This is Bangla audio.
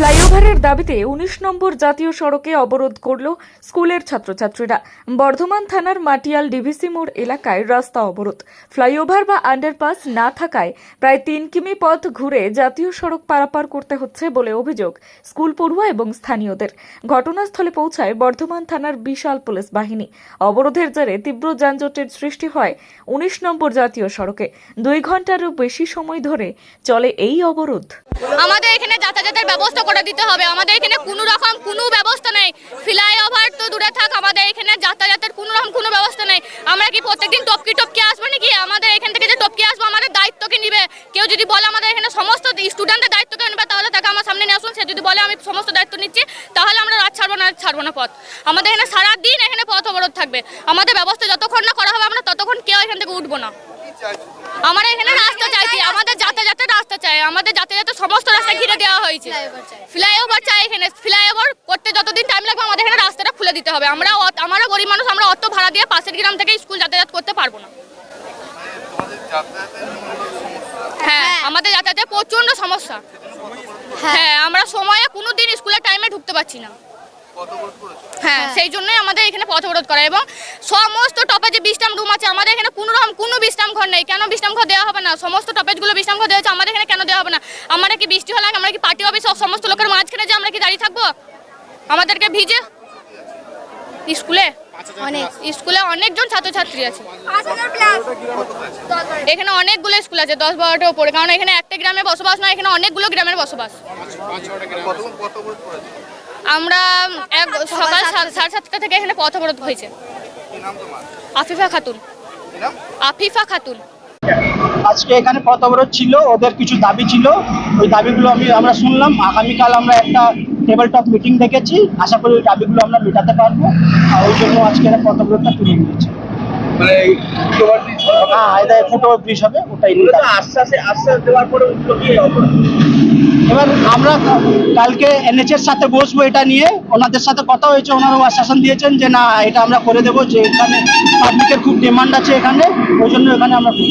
Player ফ্লাইওভারের দাবিতে উনিশ নম্বর জাতীয় সড়কে অবরোধ করল স্কুলের ছাত্রছাত্রীরা। বর্ধমান থানার মাটিয়াল ডিভিসি মোড় এলাকায় রাস্তা অবরোধ। ফ্লাইওভার বা আন্ডারপাস না থাকায় প্রায় তিন কিমি পথ ঘুরে জাতীয় সড়ক পারাপার করতে হচ্ছে বলে অভিযোগ স্কুল পড়ুয়া এবং স্থানীয়দের। ঘটনাস্থলে পৌঁছায় বর্ধমান থানার বিশাল পুলিশ বাহিনী। অবরোধের জেরে তীব্র যানজটের সৃষ্টি হয় উনিশ নম্বর জাতীয় সড়কে। দুই ঘন্টারও বেশি সময় ধরে চলে এই অবরোধ। আমাদের এখানে যাতায়াতের ব্যবস্থা করে দিতে হবে। আমাদের এখানে কোনো রকম কোনো ব্যবস্থা নেই। ফ্লাইওভার তো দূরে থাক আমাদের এখানে যাতায়াতের কোনো রকম কোনো ব্যবস্থা নেই। আমরা কি প্রত্যেকদিন টপকি টপকি আসব নাকি? আমাদের এখান থেকে যে টপকি আসব আমাদের দায়িত্বকে নিবে। কেউ যদি বলে আমাদের এখানে সমস্ত স্টুডেন্টের দায়িত্বকে নেবে তাহলে তাকে আমার সামনে নিয়ে আসুন। সে যদি বলে আমি সমস্ত দায়িত্ব নিচ্ছি তাহলে আমরা রাত ছাড়বো না ছাড়বো না পথ। আমাদের এখানে সারাদিন এখানে পথ অবরোধ থাকবে। আমাদের ব্যবস্থা যতক্ষণ না করা হবে আমরা ততক্ষণ কেউ এখান থেকে উঠবো না। আমার এখানে রাস্তা চাইছি আমাদের যাতায়াতের রাস্তা চাই আমাদের যাতায়াতের সমস্ত রাস্তা ঘিরে দেওয়া হয়েছে ফ্লাইওভার চাই এখানে। ফ্লাইওভার করতে যতদিন টাইম লাগবে আমাদের এখানে রাস্তাটা খুলে দিতে হবে। আমরা আমরা গরিব মানুষ আমরা অত ভাড়া দিয়ে পাশের গ্রাম থেকে স্কুল যাতায়াত করতে পারব না। হ্যাঁ আমাদের যাতায়াতের প্রচণ্ড সমস্যা। হ্যাঁ। আমরা সময়ে কোনো দিন স্কুলের টাইমে ঢুকতে পারছি না। হ্যাঁ সেই জন্যই আমাদের এখানে পথ অবরোধ করা। এবং সমস্ত টপে যে বিশ্রাম রুম আছে। আমাদের এখানে কোনো রকম কোনো বিশ্রাম ঘর নেই। কেন বিশ্রাম ঘর দেওয়া হবে না? সমস্ত টপেজগুলো বিশ্রাম ঘর দেওয়া হচ্ছে আমাদের এখানে কেন দেওয়া হবে না? আমরা কি বৃষ্টি হলে আমরা কি পার্টি অফিস সমস্ত লোকের মাঝখানে যে আমরা কি দাঁড়িয়ে থাকব? আমাদেরকে ভিজে? স্কুলে? অনেক। স্কুলে অনেকজন ছাত্রছাত্রী আছে। এখানে অনেকগুলো স্কুল আছে দশ বারোটা উপরে। কারণ এখানে একটা গ্রামে বসবাস নয় এখানে অনেকগুলো গ্রামের বসবাস। আমরা এক সকাল সাড়ে সাতটা থেকে এখানে পথ অবরোধ হয়েছে। আফিফা খাতুন। আফিফা খাতুন। আজকে এখানে পথ অবরোধ ছিল ওদের কিছু দাবি ছিল। ওই দাবিগুলো আমি আমরা শুনলাম। আগামীকাল আমরা একটা টেবিল টপ মিটিং দেখেছি। আশা করি ওই দাবিগুলো আমরা মেটাতে পারব। আর ওই জন্য আজকে এরা পথ অবরোধটা তুলে নিয়েছে। মানে হ্যাঁ এবার আমরা কালকে এনএচএর সাথে বসবো এটা নিয়ে। ওনাদের সাথে কথা হয়েছে ওনারাও আশ্বাসন দিয়েছেন যে না এটা আমরা করে দেবো যে এখানে পাবলিকের খুব ডিমান্ড আছে এখানে ওই জন্য এখানে আমরা করব